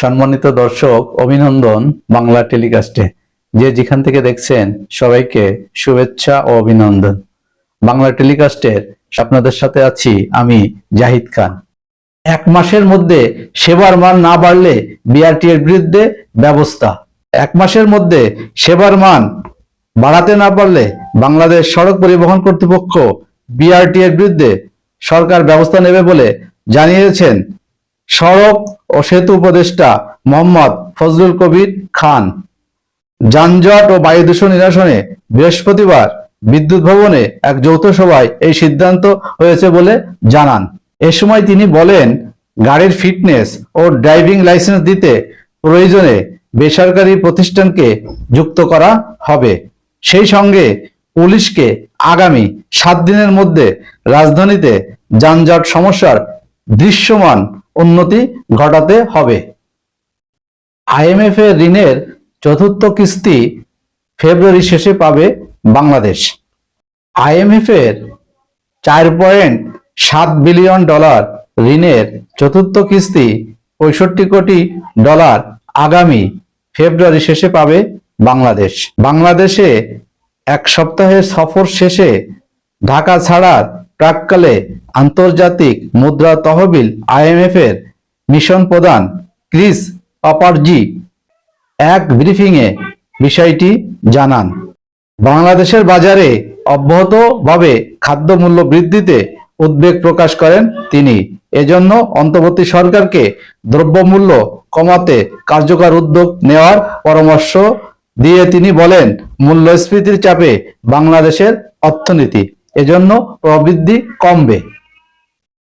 সম্মানিত দর্শক, অভিনন্দন বাংলা টেলিকাস্টে। যে যেখান থেকে দেখছেন, সবাইকে শুভেচ্ছা ও অভিনন্দন। বাংলা টেলিকাস্টের আপনাদের সাথে আছি আমি জাহিদ খান। এক মাসের মধ্যে সেবার মান না বাড়লে বিআরটি এর বিরুদ্ধে ব্যবস্থা। এক মাসের মধ্যে সেবার মান বাড়াতে না পারলে বাংলাদেশ সড়ক পরিবহন কর্তৃপক্ষ বিআরটি এর বিরুদ্ধে সরকার ব্যবস্থা নেবে বলে জানিয়েছেন সড়ক ও সেতু উপদেষ্টা মোহাম্মদ ফজলুল কবির খান। যানজট ও বায়ু দূষণ নিরসনে বৃহস্পতিবার বিদ্যুৎ ভবনে এক যৌথ সভায় এই সিদ্ধান্ত হয়েছে বলে জানান। এ সময় তিনি বলেন, গাড়ির ফিটনেস ও ড্রাইভিং লাইসেন্স দিতে প্রয়োজনে বেসরকারি প্রতিষ্ঠানকে যুক্ত করা হবে। সেই সঙ্গে পুলিশকে আগামী সাত দিনের মধ্যে রাজধানীতে যানজট সমস্যার দৃশ্যমান উন্নতি ঘটাতে হবে। আইএমএফ এর ঋণের চতুর্থ কিস্তি ফেব্রুয়ারি শেষে পাবে বাংলাদেশ। আইএমএফ এর চার পয়েন্ট সাত বিলিয়ন ডলার ঋণের চতুর্থ কিস্তি পঁয়ষট্টি কোটি ডলার আগামী ফেব্রুয়ারি শেষে পাবে বাংলাদেশ। বাংলাদেশে এক সপ্তাহের সফর শেষে ঢাকা ছাড়ার প্রাককালে আন্তর্জাতিক মুদ্রা তহবিল আইএমএফ এর মিশন প্রধান ক্রিস অপারজি এক ব্রিফিংয়ে বিষয়টি জানান। বাংলাদেশের বাজারে অব্যাহতভাবে খাদ্যমূল্য বৃদ্ধিতে উদ্বেগ প্রকাশ করেন তিনি। এজন্য অন্তর্বর্তী সরকারকে দ্রব্যমূল্য কমাতে কার্যকর উদ্যোগ নেওয়ার পরামর্শ দিয়ে তিনি বলেন, মূল্যস্ফীতির চাপে বাংলাদেশের অর্থনীতি এজন্য প্রবৃদ্ধি কমবে।